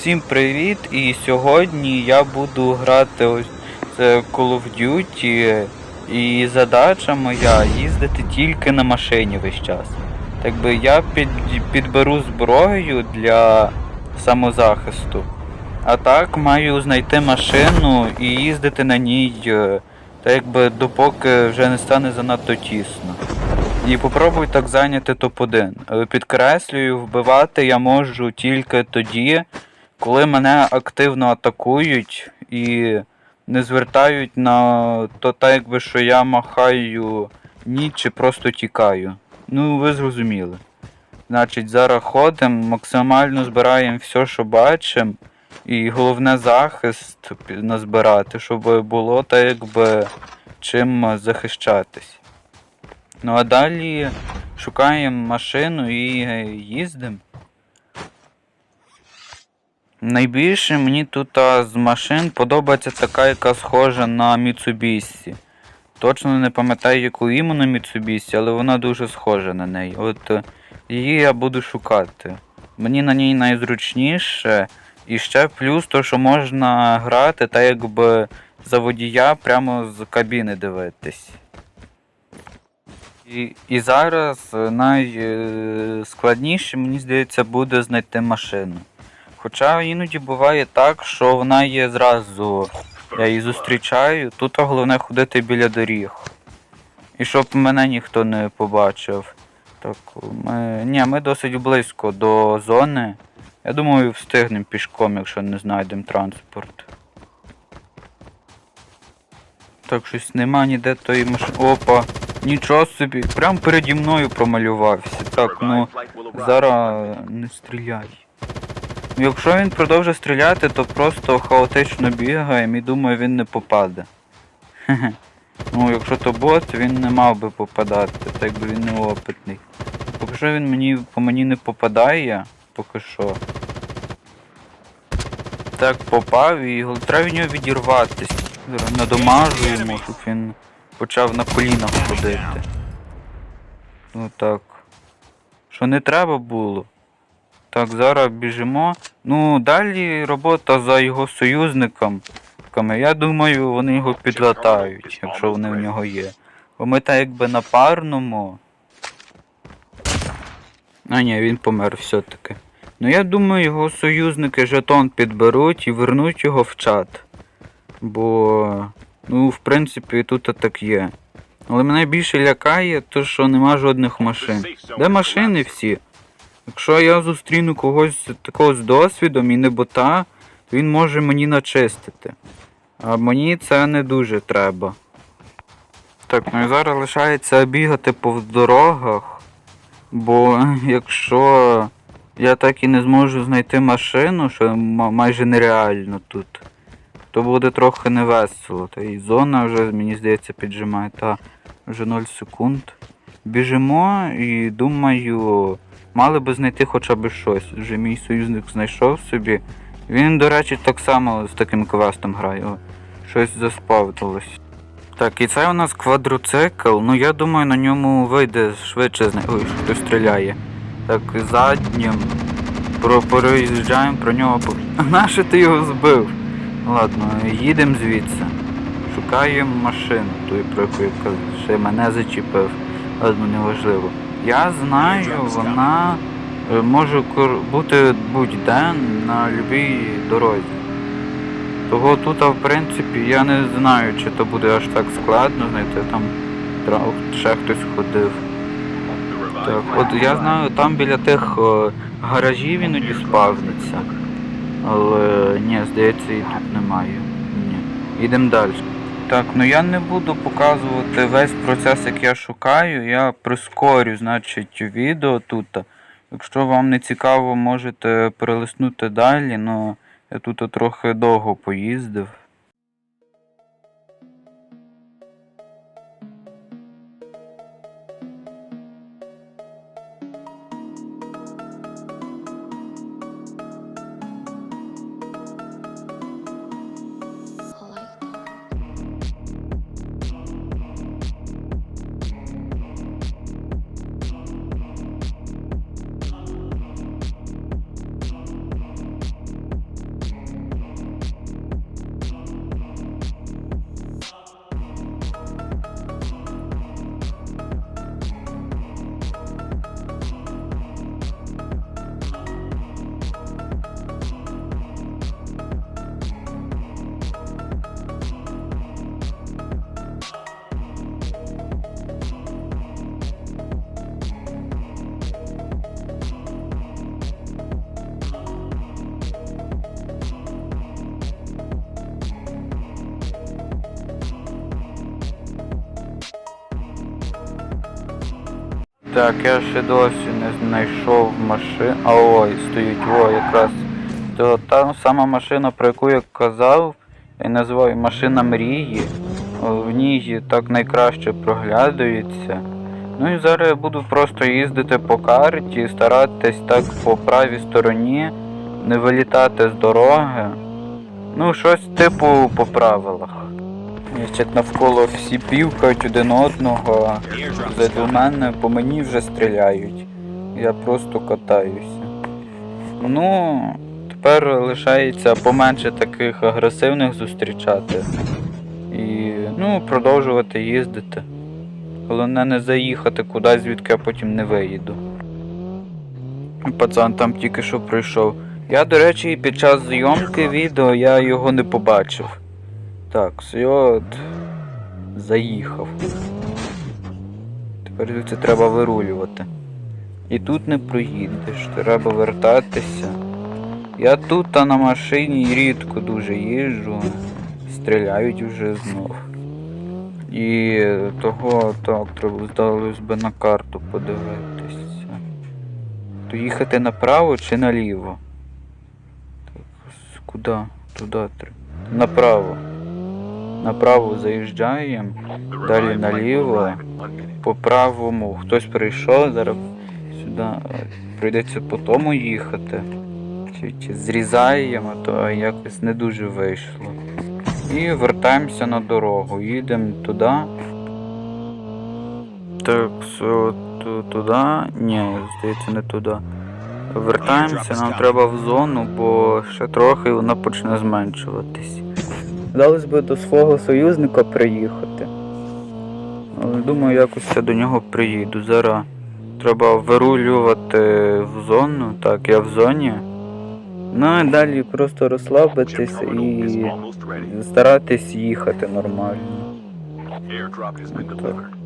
Всім привіт! І сьогодні я буду грати ось Call of Duty. І задача моя їздити тільки на машині весь час. Так би я під, підберу зброю для самозахисту. А так маю знайти машину і їздити на ній, е, так якби допоки вже не стане занадто тісно. І попробуй так зайняти топ-1. Е, Підкреслюю, вбивати я можу тільки тоді, коли мене активно атакують і не звертають на то так, якби що я махаю ні чи просто тікаю. Ну, ви зрозуміли. Значить, зараз ходимо, максимально збираємо все, що бачимо. І головне захист назбирати, щоб було так якби чим захищатись. Ну а далі шукаємо машину і їздимо. Найбільше мені тут з машин подобається така, яка схожа на Mitsubishi. Точно не пам'ятаю, яку іменно Mitsubishi, але вона дуже схожа на неї. От е, її я буду шукати. Мені на ній найзручніше. І ще плюс то, що можна грати та якби за водія прямо з кабіни дивитись. І, і зараз е, найскладніше, мені здається, буде знайти машину. Хоча іноді буває так, що вона є зразу, я її зустрічаю, тут головне ходити біля доріг. І щоб мене ніхто не побачив. Так, ми. Ні, ми досить близько до зони. Я думаю, встигнемо пішком, якщо не знайдемо транспорт. Так, щось нема ніде тої машини. Опа, нічого собі. Прям переді мною промалювався. Так, ну зараз не стріляй. Якщо він продовжить стріляти, то просто хаотично бігаємо і думаю, він не попаде. Ну, якщо то бот, він не мав би попадати, так би він не опитний. Поки що він мені по мені не попадає, поки що. Так, попав і треба від нього відірватися. Зараз Надомажу йому, щоб він почав на колінах ходити. Ну так. Що не треба було. Так, зараз біжимо. Ну, далі робота за його союзником. Я думаю, вони його підлатають, якщо вони в нього є. Бо ми так якби на парному. А ні, він помер все-таки. Ну я думаю, його союзники жетон підберуть і вернуть його в чат. Бо, ну, в принципі, тут так є. Але мене більше лякає, то що нема жодних машин. Де машини всі? Якщо я зустріну когось такого з досвідом і не бота, то він може мені начистити. А мені це не дуже треба. Так, ну і зараз лишається бігати по дорогах, бо якщо я так і не зможу знайти машину, що майже нереально тут, то буде трохи невесело. Та і зона вже, мені здається, піджимає. Та вже 0 секунд. Біжимо і думаю, мали би знайти хоча б щось. Вже мій союзник знайшов собі. Він, до речі, так само з таким квестом грає. О, щось заспавнилось. Так, і це у нас квадроцикл. Ну я думаю, на ньому вийде швидше зна... Ой, хтось стріляє. Так, заднім. Про переїжджаємо про нього. нащо ти його збив? Ладно, їдемо звідси. Шукаємо машину, той про яку я казав, ще мене зачепив. Ладно, неважливо. Я знаю, вона е, може бути будь-де на будь-якій дорозі. Того тут, в принципі, я не знаю, чи то буде аж так складно знайти там ще хтось ходив. Так, от я знаю, там біля тих е, гаражів іноді спавниться. Але ні, здається, і тут немає. Ні. Ідемо далі. Так, ну я не буду показувати весь процес, як я шукаю. Я прискорю, значить, відео тут. Якщо вам не цікаво, можете перелиснути далі, але я тут трохи довго поїздив. Так, я ще досі не знайшов машину. А ой, стоїть, о, якраз. То та сама машина, про яку я казав, я називаю машина мрії. В ній так найкраще проглядується. Ну і зараз я буду просто їздити по карті, старатись так по правій стороні, не вилітати з дороги. Ну, щось типу по правилах. Як навколо всі півкають один одного, зайду мене, по мені вже стріляють. Я просто катаюся. Ну, тепер лишається поменше таких агресивних зустрічати. І ну, продовжувати їздити. Головне не заїхати кудись, звідки я потім не виїду. Пацан там тільки що прийшов. Я, до речі, під час зйомки відео я його не побачив. Так, все заїхав. Тепер це треба вирулювати. І тут не проїдеш, треба вертатися. Я тут та на машині рідко дуже їжджу, стріляють вже знов. І того так, треба здалось би на карту подивитися. То їхати направо чи наліво? Так, куди? Туди треба. Направо. Направо заїжджаємо, далі наліво, по правому хтось прийшов, зараз сюди прийдеться по тому їхати. Чи, чи зрізаємо, то якось не дуже вийшло. І вертаємося на дорогу. Їдемо туди. Так, ту- туди. Ні, здається, не туди. Вертаємося, нам треба в зону, бо ще трохи вона почне зменшуватись. Вдалося би до свого союзника приїхати. Але думаю, якось я до нього приїду. Зараз треба вирулювати в зону. Так, я в зоні. Ну і далі просто розслабитись і старатись їхати нормально. Airdrop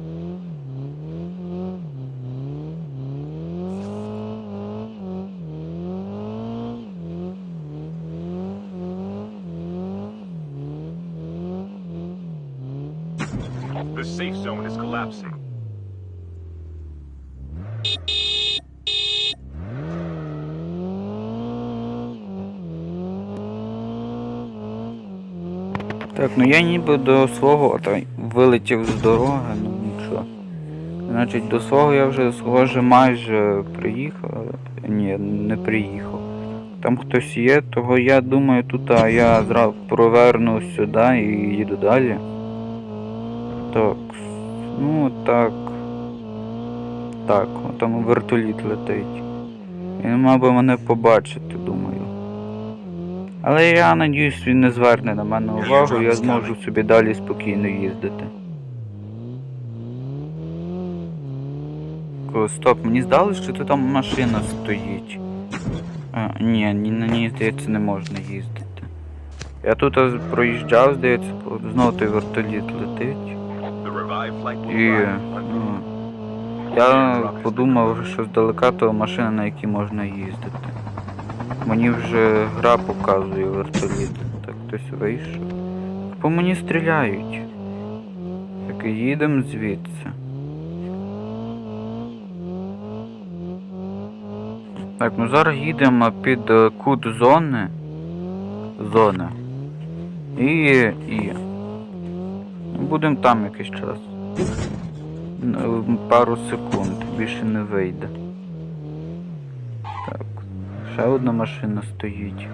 Так, ну я ніби до свого та, вилетів з дороги, ну нічого. Значить, до свого я вже схоже майже приїхав, ні, не приїхав. Там хтось є, того я думаю тут, а я зразу проверну сюди і їду далі. Так, ну так. Так, там вертоліт летить. Він мав би мене побачити, думаю. Але я надіюсь, він не зверне на мене увагу, я зможу собі далі спокійно їздити. Стоп, мені здалося, що тут там машина стоїть. А, ні, ні, на ній, здається, не можна їздити. Я тут проїжджав, здається, знову той вертоліт летить. І ну, я подумав, що здалека то машина, на якій можна їздити. Мені вже гра показує вертоліт. Так хтось вийшов. По мені стріляють. Так і їдемо звідси. Так, ну зараз їдемо під е, кут зони. Зони. І. і. Будемо там якийсь час. Ну, Пару секунд, більше не вийде. Ще одна машина стоїть.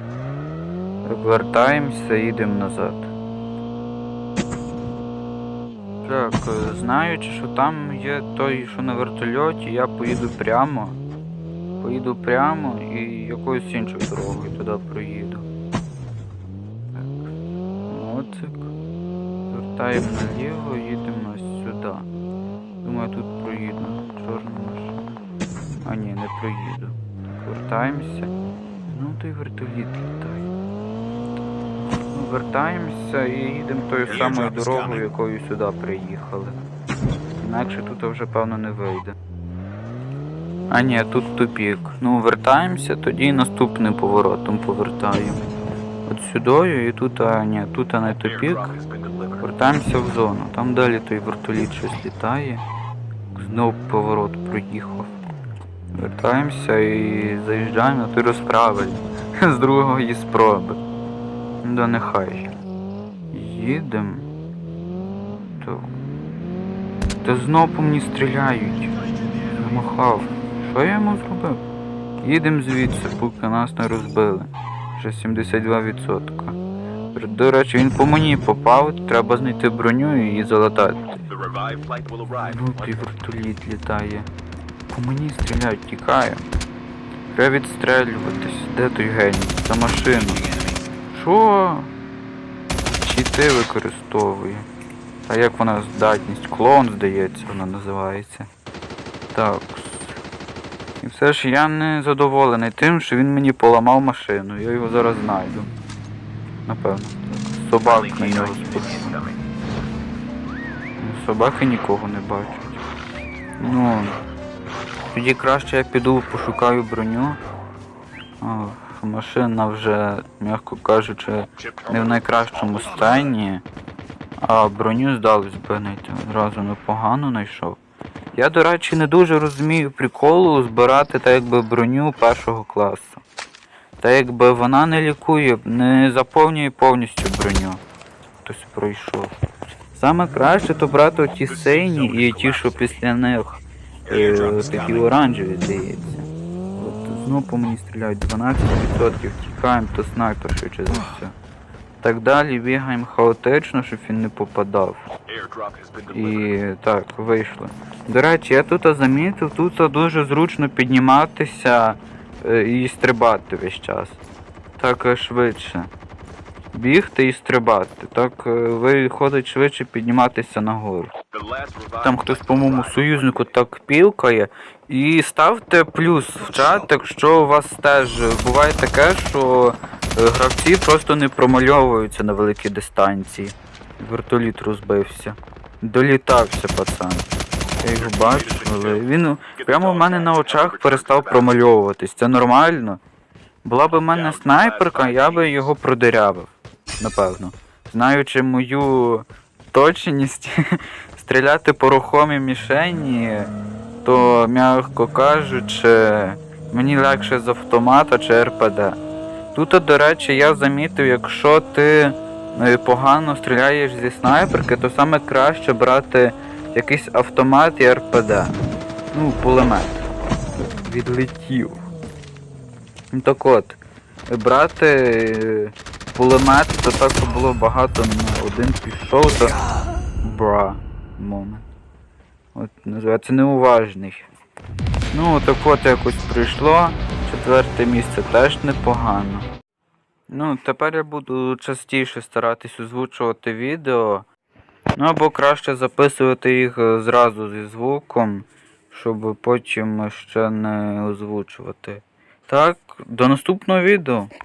Вертаємося, їдемо назад. Так, е, знаючи, що там є той, що на вертольоті, я поїду прямо. Поїду прямо і якоюсь іншою дорогою туди проїду. Так, моцик. Звертаємо наліво, їдемо сюди. Думаю, тут проїду. Чорна машина. А ні, не проїду. Вертаємося. Ну той вертоліт літає. Ну, вертаємося і їдемо тою самою дорогою, якою сюди приїхали. Інакше тут вже певно не вийде. А ні, тут тупік. Ну, вертаємося, тоді наступним поворотом повертаємо. От сюдою і тут, а ні, тут а не тупік. Вертаємося в зону. Там далі той вертоліт щось літає. знов поворот проїхав. Вертаємося і заїжджаємо на ту розправи з другої спроби. Ну да нехай. Їдемо. То. Та знов по мені стріляють. Замахав. Що я йому зробив? Їдемо звідси, поки нас не розбили. Вже 72%. До речі, він по мені попав, треба знайти броню і її залатати. Ну ти літає. По мені стріляють, тікає. Треба відстрелюватись. Де той геній? За машину. Що? Чіти використовує. А як вона здатність? Клоун, здається, вона називається. Так. І все ж я не задоволений тим, що він мені поламав машину. Я його зараз знайду. Напевно. Собак на нього спустив. Собаки нікого не бачать. Ну. Тоді краще я піду пошукаю броню. О, машина вже, м'яко кажучи, не в найкращому стані. А броню здалось би знайти. Одразу непогано знайшов. Я, до речі, не дуже розумію приколу збирати так якби броню першого класу. Та якби вона не лікує, не заповнює повністю броню. Хтось пройшов. Саме краще то брати оті сині і ті, що після них такі оранжеві, здається. От знову по мені стріляють 12%, тікаємо, то снайпер швидше за все. Так далі бігаємо хаотично, щоб він не попадав. І так, вийшло. До речі, я тут замітив, тут дуже зручно підніматися е, і стрибати весь час. Так е, швидше. Бігти і стрибати. Так е, виходить швидше підніматися нагору. Там хтось, по-моєму, союзнику так пілкає. І ставте плюс в чат, якщо у вас теж буває таке, що е, гравці просто не промальовуються на великій дистанції. Вертоліт розбився. Долітався, пацан. Я його бачу, але він прямо в мене на очах перестав промальовуватись. Це нормально. Була б в мене снайперка, я би його продирявив. Напевно. Знаючи мою точність, стріляти по рухомій мішені, то, м'яко кажучи, мені легше з автомата чи РПД. Тут, до речі, я замітив, якщо ти е, погано стріляєш зі снайперки, то саме краще брати якийсь автомат і РПД. Ну, пулемет. Відлетів. Ну так от, брати е, пулемет, то так щоб було багато, ну, один пішов, то. Бра. Момент. От називається неуважний. Ну, так от якось прийшло. Четверте місце теж непогано. Ну, тепер я буду частіше старатись озвучувати відео. Ну або краще записувати їх е, зразу зі звуком, щоб потім ще не озвучувати. Так, до наступного відео.